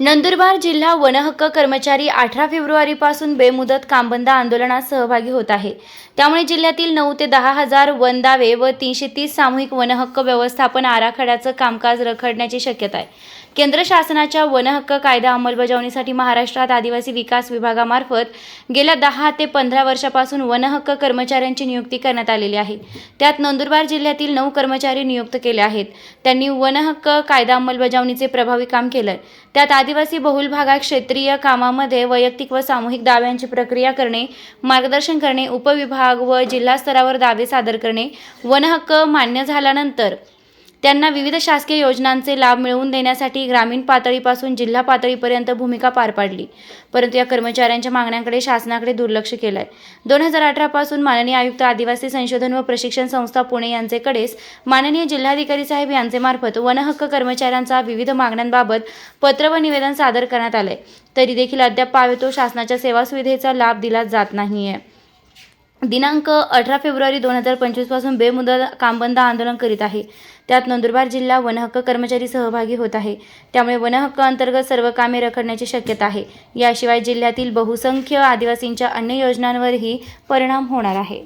नंदुरबार जिल्हा वनहक्क कर्मचारी अठरा फेब्रुवारीपासून बेमुदत कामबंद आंदोलनात सहभागी होत आहे. त्यामुळे जिल्ह्यातील नऊ ते दहा हजार वन दावे व तीनशे तीस सामूहिक वनहक्क व्यवस्थापन आराखड्याचं कामकाज रखडण्याची शक्यता आहे. केंद्र शासनाच्या वनहक्क कायदा अंमलबजावणीसाठी महाराष्ट्रात आदिवासी विकास विभागामार्फत गेल्या दहा ते पंधरा वर्षापासून वनहक्क कर्मचाऱ्यांची नियुक्ती करण्यात आलेली आहे. त्यात नंदुरबार जिल्ह्यातील नऊ कर्मचारी नियुक्त केले आहेत. त्यांनी वनहक्क कायदा अंमलबजावणीचे प्रभावी काम केलंय. त्यात आदिवासी बहुल भागात क्षेत्रीय कामामध्ये वैयक्तिक व सामूहिक दाव्यांची प्रक्रिया करणे मार्गदर्शन करणे उपविभाग व जिल्हा स्तरावर दावे सादर करणे वनहक्क मान्य झाल्यानंतर त्यांना विविध शासकीय योजनांचे लाभ मिळवून देण्यासाठी ग्रामीण पातळीपासून जिल्हा पातळीपर्यंत भूमिका पार पाडली. परंतु या कर्मचाऱ्यांच्या मागण्यांकडे शासनाकडे दुर्लक्ष केलं आहे दोन हजार अठरापासून माननीय आयुक्त आदिवासी संशोधन व प्रशिक्षण संस्था पुणे यांचेकडेच माननीय जिल्हाधिकारी साहेब यांचे मार्फत वनहक्क कर्मचाऱ्यांचा विविध मागण्यांबाबत पत्र व निवेदन सादर करण्यात आले तरी देखील अद्याप पावेतो शासनाच्या सेवा सुविधेचा लाभ दिला जात नाहीये. दिनांक अठरा फेब्रुवारी दोन हजार पंचवीसपासून बेमुदत कामबंद आंदोलन करीत आहे. त्यात नंदुरबार जिल्हा वनहक्क कर्मचारी सहभागी होत आहे. त्यामुळे वनहक्क अंतर्गत सर्व कामे रखडण्याची शक्यता आहे. याशिवाय जिल्ह्यातील बहुसंख्य आदिवासींच्या अन्य योजनांवरही परिणाम होणार आहे.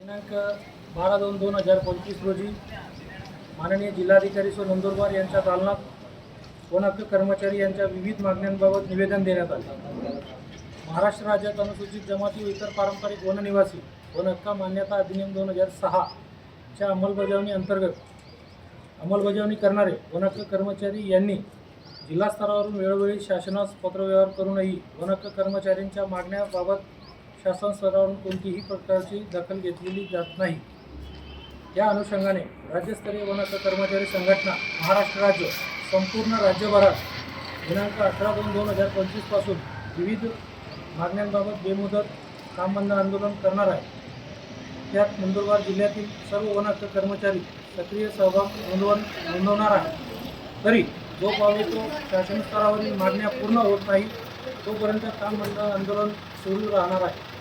दिनांक बारा दोन दोन हजार पंचवीस रोजी माननीय जिल्हाधिकारी सो नंदुरबार यांच्या दालनात वनहक्क कर्मचारी यांच्या विविध मागण्यांबाबत निवेदन देण्यात आले. महाराष्ट्र राज्यात अनुसूचित जमाती व इतर पारंपरिक वननिवासी वनहक्क मान्यता अधिनियम दोन हजार सहाच्या अंमलबजावणी अंतर्गत अंमलबजावणी करणारे वनहक्क कर्मचारी यांनी जिल्हा स्तरावरून वेळोवेळी शासनास पत्रव्यवहार करूनही वनहक्क कर्मचाऱ्यांच्या मागण्याबाबत शासन स्तरावरून कोणतीही प्रकारची दखल घेतलेली जात नाही. या अनुषंगाने राज्यस्तरीय वनहक्क कर्मचारी संघटना महाराष्ट्र राज्य संपूर्ण राज्यभरात दिनांक अठरा दोन दोन हजार पंचवीसपासून विविध मागण्यांबाबत बेमुदत कामबंद आंदोलन करणार आहे. त्यात नंदुरबार जिल्ह्यातील सर्व वनहक्क कर्मचारी सक्रिय सहभाग नोंदवून नोंदवणार आहे तरी जो पावे तो शासन स्तरावरील मागण्या पूर्ण होत नाही तोपर्यंत कामबंद आंदोलन सुरू राहणार आहे.